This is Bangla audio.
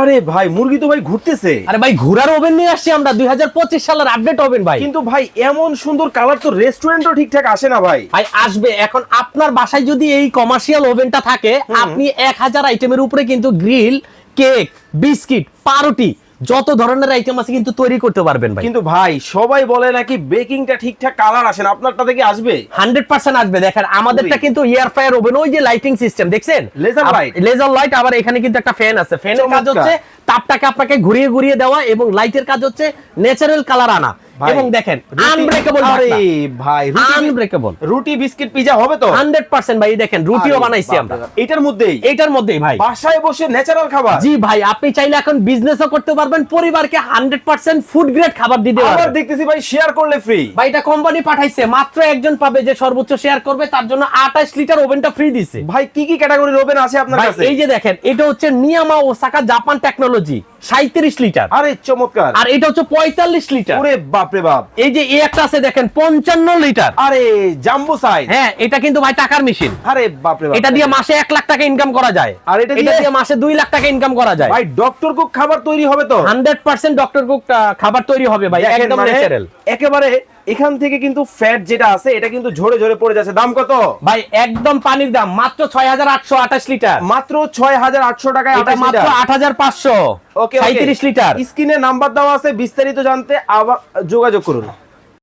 আরে ভাই মুরগি তো ভাই ঘুরতেছে। আরে ভাই ঘোরার ওভেন নিয়ে আসছি আমরা। দুই হাজার পঁচিশ সালের আপডেট ওভেন ভাই। কিন্তু ভাই এমন সুন্দর কালার তো রেস্টুরেন্টও ঠিকঠাক আসে না ভাই। ভাই আসবে। এখন আপনার বাসায় যদি এই কমার্শিয়াল ওভেনটা থাকে আপনি এক হাজার আইটেমের উপরে কিন্তু গ্রিল কেক বিস্কিট পাউরুটি যত ধরনের আইটেম আছে কিন্তু তৈরি করতে পারবেন ভাই। কিন্তু ভাই সবাই বলে নাকি বেকিংটা ঠিকঠাক কালার আসে না। আপনারটা থেকে আসবে। হান্ড্রেড পার্সেন্ট আসবে। দেখেন আমাদেরটা কিন্তু এয়ার ফায়ার ওভেন ওই যে লাইটিং সিস্টেম দেখছেন? লেজার লাইট লেজার লাইট আবার এখানে কিন্তু একটা ফ্যান আছে। ফ্যানের কাজ। হচ্ছে তাপটাকে আপনাকে ঘুরিয়ে ঘুরিয়ে দেওয়া এবং লাইটের কাজ হচ্ছে ন্যাচারাল কালার আনা। এবং দেখেন আনব্রেকেবল আরে ভাই আনব্রেকেবল রুটি বিস্কিট পিজা হবে তো? হান্ড্রেড পার্সেন্ট ভাই দেখেন রুটিও বানাইছি আমরা। এটার মধ্যেই? এইটার মধ্যেই ভাই। বাসায় বসে ন্যাচারাল খাবার? জি ভাই আপনি চাইলে এখন বিজনেসও করতে পারবেন পরিবারকে হান্ড্রেড পার্সেন্ট ফুড গ্রেড খাবার দিতে আবার দেখতেছি ভাই শেয়ার করলে ফ্রি ভাই এটা কোম্পানি পাঠাইছে মাত্র একজন পাবে যে সর্বোচ্চ শেয়ার করবে তার জন্য আঠাশ লিটার ওভেনটা ফ্রি দিছে। ভাই কি কি ক্যাটাগরির ওভেন আছে আপনার কাছে? এই যে দেখেন এটা হচ্ছে নিয়ামা ওসাকা জাপান টেকনোলজি সাঁত্রিশ লিটার আরে চমৎকার। আর এটা হচ্ছে পঁয়তাল্লিশ লিটার ওরে বাপ রে বাপ। এই যে একটা আছে দেখেন পঞ্চান্ন লিটার। আরে জাম্বো সাইজ হ্যাঁ এটা কিন্তু ভাই টাকার মেশিন আরে বাপরে বাপ। এটা দিয়ে মাসে এক লাখ টাকা ইনকাম করা যায়। আর এটা দিয়ে? মাসে দুই লাখ টাকা ইনকাম করা যায়। ভাই ডক্টর কুক খাবার তৈরি হবে তো। হান্ড্রেড পার্সেন্ট ডক্টর কুক খাবার তৈরি হবে ভাই একদম মানে ন্যাচারাল একেবারে এখান থেকে কিন্তু ফ্যাট যেটা আছে এটা কিন্তু ঝরে ঝরে পড়ে যাচ্ছে। দাম কত? ভাই একদম পানির দাম। মাত্র ছয় হাজার আটশো আঠাশ লিটার। মাত্র ছয় হাজার আটশো টাকা মাত্র আট হাজার পাঁচশো। ওকে লিটার। স্ক্রিনে নাম্বার দেওয়া আছে বিস্তারিত জানতে আবার যোগাযোগ করুন।